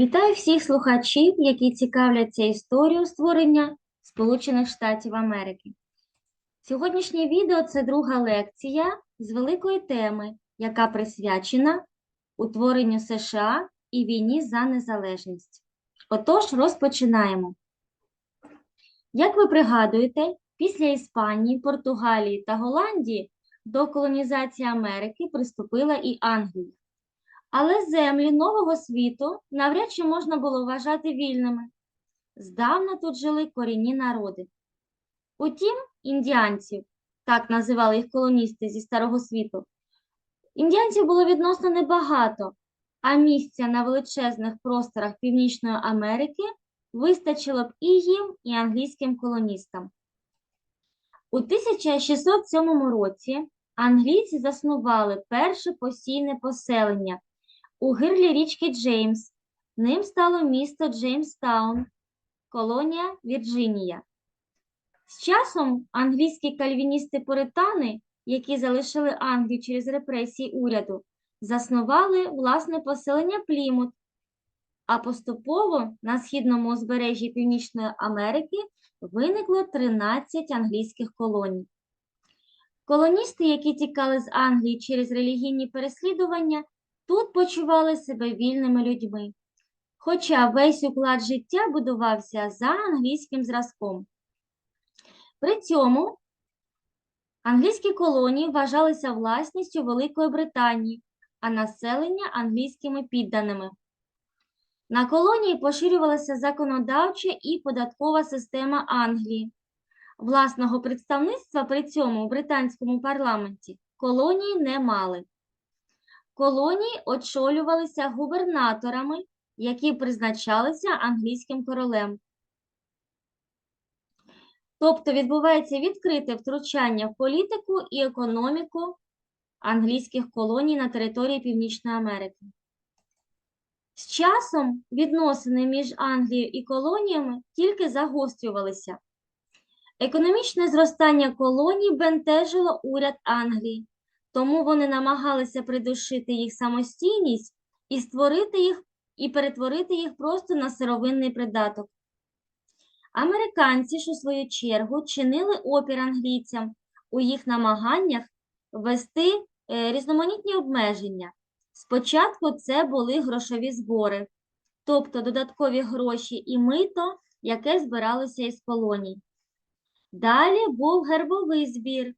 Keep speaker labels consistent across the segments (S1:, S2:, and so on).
S1: Вітаю всіх слухачів, які цікавляться історією створення Сполучених Штатів Америки. Сьогоднішнє відео це друга лекція з великої теми, яка присвячена утворенню США і війні за незалежність. Отож, розпочинаємо. Як ви пригадуєте, після Іспанії, Португалії та Голландії до колонізації Америки приступила і Англія. Але землі нового світу навряд чи можна було вважати вільними. Здавна тут жили корінні народи. Утім, індіанців, так називали їх колоністи зі Старого світу, індіанців було відносно небагато, а місця на величезних просторах Північної Америки вистачило б і їм, і англійським колоністам. У 1607 році англійці заснували перше постійне поселення у гирлі річки Джеймс. Ним стало місто Джеймстаун, колонія Вірджинія. З часом англійські кальвіністи-пуритани, які залишили Англію через репресії уряду, заснували власне поселення Плімут, а поступово на східному узбережжі Північної Америки виникло 13 англійських колоній. Колоністи, які тікали з Англії через релігійні переслідування, тут почували себе вільними людьми, хоча весь уклад життя будувався за англійським зразком. При цьому англійські колонії вважалися власністю Великої Британії, а населення англійськими підданими. На колонії поширювалася законодавча і податкова система Англії. Власного представництва при цьому у британському парламенті колонії не мали. Колонії очолювалися губернаторами, які призначалися англійським королем. Тобто відбувається відкрите втручання в політику і економіку англійських колоній на території Північної Америки. З часом відносини між Англією і колоніями тільки загострювалися. Економічне зростання колоній бентежило уряд Англії, тому вони намагалися придушити їх самостійність і створити їх і перетворити їх просто на сировинний придаток. Американці ж, у свою чергу, чинили опір англійцям у їх намаганнях ввести е, різноманітні обмеження. Спочатку це були грошові збори, тобто додаткові гроші і мито, яке збиралося із колоній. Далі був гербовий збір,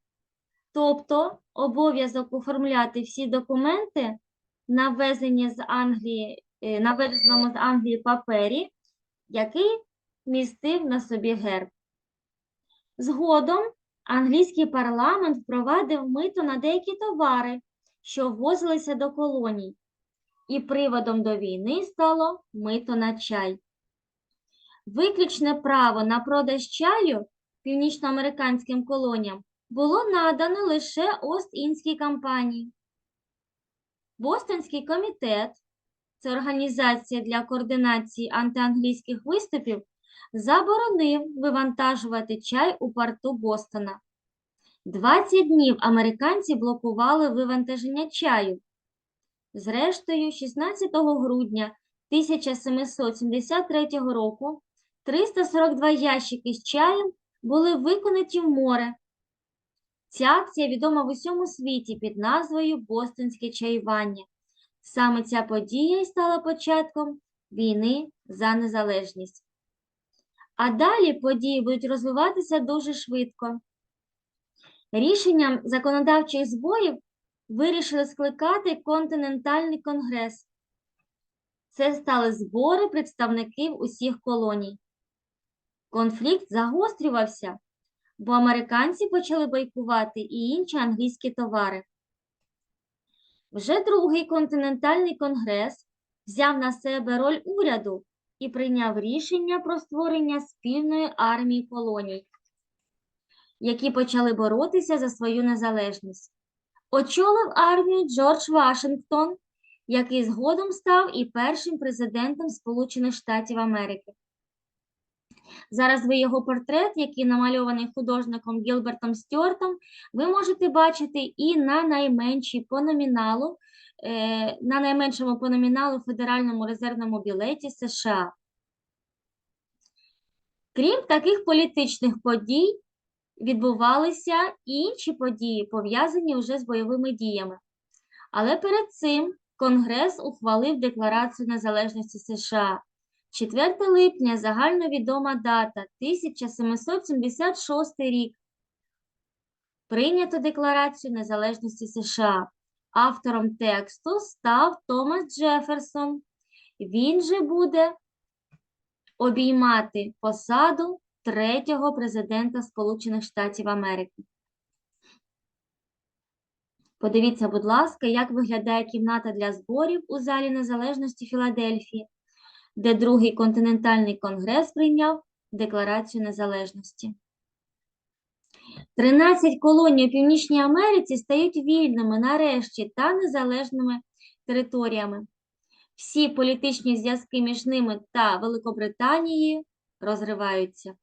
S1: тобто обов'язок оформляти всі документи на ввезення з Англії, е, на ввезеному з Англії папері, який містив на собі герб. Згодом англійський парламент впровадив мито на деякі товари, що ввозилися до колоній, і приводом до війни стало мито на чай. Виключне право на продаж чаю північноамериканським колоніям було надано лише Ост-Індській компанії. Бостонський комітет, це організація для координації антианглійських виступів, заборонив вивантажувати чай у порту Бостона. 20 днів американці блокували вивантаження чаю. Зрештою, 16 грудня 1773 року 342 ящики з чаєм були виконані в море. Ця акція відома в усьому світі під назвою Бостонське чаювання. Саме ця подія і стала початком війни за незалежність. А далі події будуть розвиватися дуже швидко. Рішенням законодавчих зборів вирішили скликати континентальний конгрес. Це стали збори представників усіх колоній. Конфлікт загострювався, бо американці почали бойкувати і інші англійські товари. Вже другий континентальний конгрес взяв на себе роль уряду і прийняв рішення про створення спільної армії колоній, які почали боротися за свою незалежність. Очолив армію Джордж Вашингтон, який згодом став і першим президентом Сполучених Штатів Америки. Зараз ви його портрет, який намальований художником Гілбертом Стюартом, ви можете бачити і на найменшій по номіналу, е, на найменшому по номіналу Федеральному резервному білеті США. Крім таких політичних подій, відбувалися і інші події, пов'язані вже з бойовими діями. Але перед цим Конгрес ухвалив Декларацію незалежності США. 4 липня загальновідома дата 1776 рік. Прийнято Декларацію незалежності США. Автором тексту став Томас Джеферсон. Він же буде обіймати посаду третього президента Сполучених Штатів Америки. Подивіться, будь ласка, як виглядає кімната для зборів у залі Незалежності Філадельфії, де Другий континентальний конгрес прийняв Декларацію незалежності. 13 колоній у Північній Америці стають вільними нарешті та незалежними територіями. Всі політичні зв'язки між ними та Великобританією розриваються.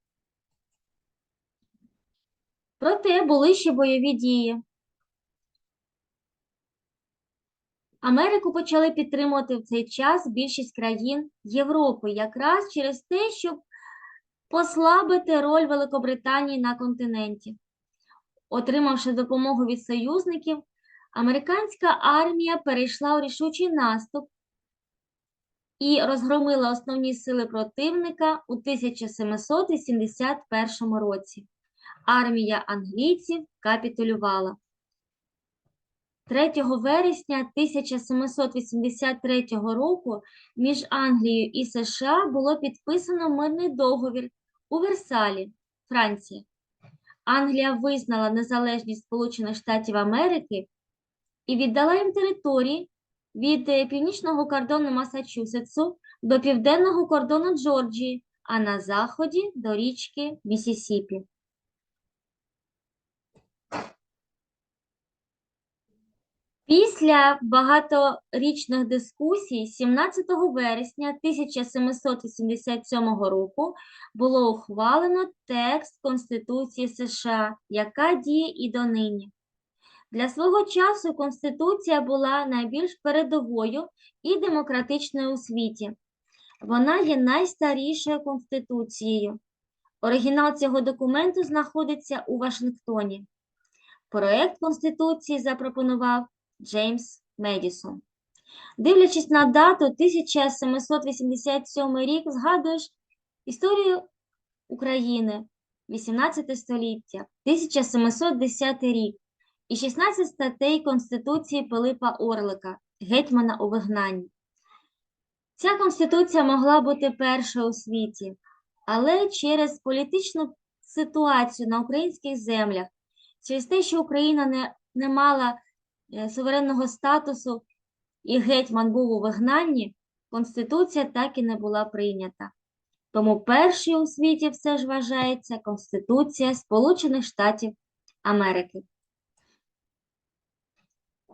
S1: Проте були ще бойові дії. Америку почали підтримувати в цей час більшість країн Європи, якраз через те, щоб послабити роль Великобританії на континенті. Отримавши допомогу від союзників, американська армія перейшла у рішучий наступ і розгромила основні сили противника у 1781 році. Армія англійців капітулювала. 3 вересня 1783 року між Англією і США було підписано мирний договір у Версалі, Франція. Англія визнала незалежність Сполучених Штатів Америки і віддала їм території від е, північного кордону Масачусетсу до південного кордону Джорджії, а на заході до річки Місісіпі. Після багаторічних дискусій 17 вересня 1787 року було ухвалено текст Конституції США, яка діє і донині. Для свого часу Конституція була найбільш передовою і демократичною у світі. Вона є найстарішою конституцією. Оригінал цього документу знаходиться у Вашингтоні. Проект Конституції запропонував Джеймс Медісон. Дивлячись на дату 1787 рік, згадуєш історію України 18 століття, 1710 рік і 16 статей Конституції Пилипа Орлика, гетьмана у вигнанні. Ця конституція могла бути першою у світі, але через політичну ситуацію на українських землях, через те, що Україна не, не мала суверенного статусу і гетьман був у вигнанні, Конституція так і не була прийнята. Тому першою у світі все ж вважається Конституція Сполучених Штатів Америки.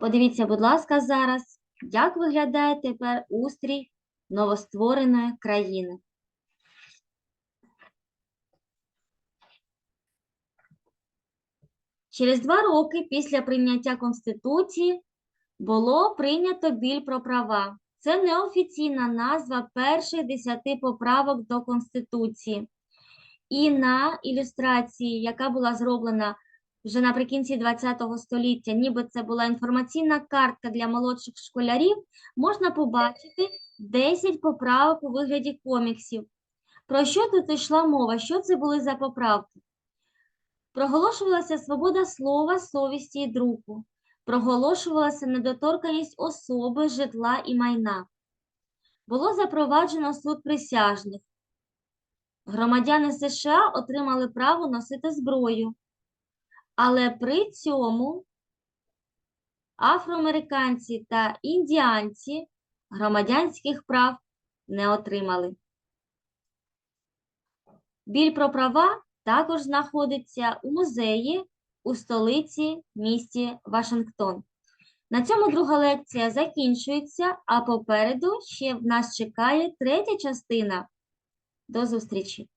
S1: Подивіться, будь ласка, зараз, як виглядає тепер устрій новоствореної країни. Через два роки після прийняття Конституції було прийнято біль про права. Це неофіційна назва перших десяти поправок до Конституції. І на ілюстрації, яка була зроблена вже наприкінці ХХ століття, ніби це була інформаційна картка для молодших школярів, можна побачити 10 поправок у вигляді коміксів. Про що тут йшла мова? Що це були за поправки? Проголошувалася свобода слова, совісті і друку. Проголошувалася недоторканість особи, житла і майна. Було запроваджено суд присяжних. Громадяни США отримали право носити зброю. Але при цьому афроамериканці та індіанці громадянських прав не отримали. Біль про права також знаходиться у музеї у столиці місті Вашингтон. На цьому друга лекція закінчується, а попереду ще в нас чекає третя частина. До зустрічі!